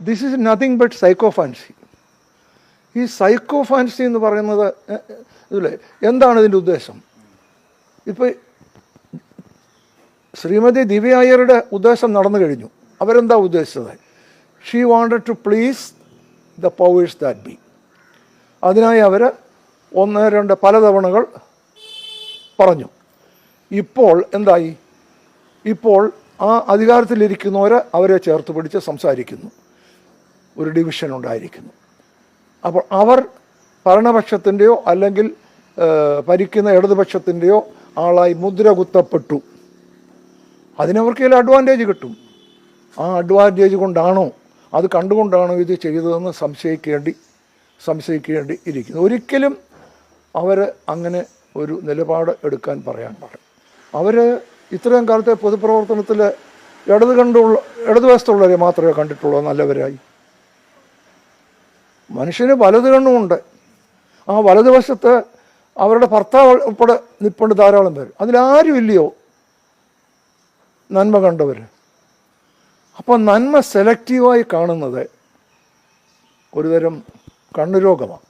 This is nothing but psycho fancy ഈ psycho fancy എന്ന് പറയുന്നത് ഇതല്ലേ? എന്താണ് ഇതിന്റെ ഉദ്ദേശം? ഇപ്പം ശ്രീമതി ദിവ്യ അയ്യരുടെ ഉദ്ദേശം നടന്നു കഴിഞ്ഞു. അവരെന്താ ഉദ്ദേശിച്ചത്? She wanted to please the powers that be അതിനായി അവർ ഒന്ന് രണ്ട് പലതവണകൾ പറഞ്ഞു. ഇപ്പോൾ എന്തായി? ഇപ്പോൾ ആ അധികാരത്തിലിരിക്കുന്നവർ അവരെ ചേർത്ത് പിടിച്ച് സംസാരിക്കുന്നു. ഒരു ഡിവിഷൻ ഉണ്ടായിരിക്കുന്നു. അപ്പോൾ അവർ ഭരണപക്ഷത്തിന്റെയോ അല്ലെങ്കിൽ ഭരിക്കുന്ന ഇടതുപക്ഷത്തിന്റെയോ ആളായി മുദ്ര കുത്തപ്പെട്ടു അതിനവർക്ക് ചില അഡ്വാന്റേജ് കിട്ടും. ആ അഡ്വാന്റേജ് കൊണ്ടാണോ അത് കണ്ടുകൊണ്ടാണോ ഇത് ചെയ്തതെന്ന് സംശയിക്കേണ്ടി സംശയിക്കേണ്ടി ഇരിക്കുന്നു. ഒരിക്കലും അവർ അങ്ങനെ ഒരു നിലപാട് എടുക്കാൻ പറയാൻ പാടില്ല. അവർ ഇത്രയും കാലത്തെ പൊതുപ്രവർത്തനത്തിൽ ഇടത് കണ്ടുള്ള ഇടതുവശത്തുള്ളവരെ മാത്രമേ കണ്ടിട്ടുള്ളൂ നല്ലവരായി. മനുഷ്യന് വലത് കണ്ണുമുണ്ട് ആ വലതുവശത്ത് അവരുടെ ഭർത്താവ് ഉൾപ്പെടെ നിൽപ്പുണ്ട് ധാരാളം പേര്. അതിലാരും ഇല്ലയോ നന്മ കണ്ടവർ അപ്പോൾ നന്മ സെലക്റ്റീവായി കാണുന്നത് ഒരുതരം കണ്ണുരോഗമാണ്.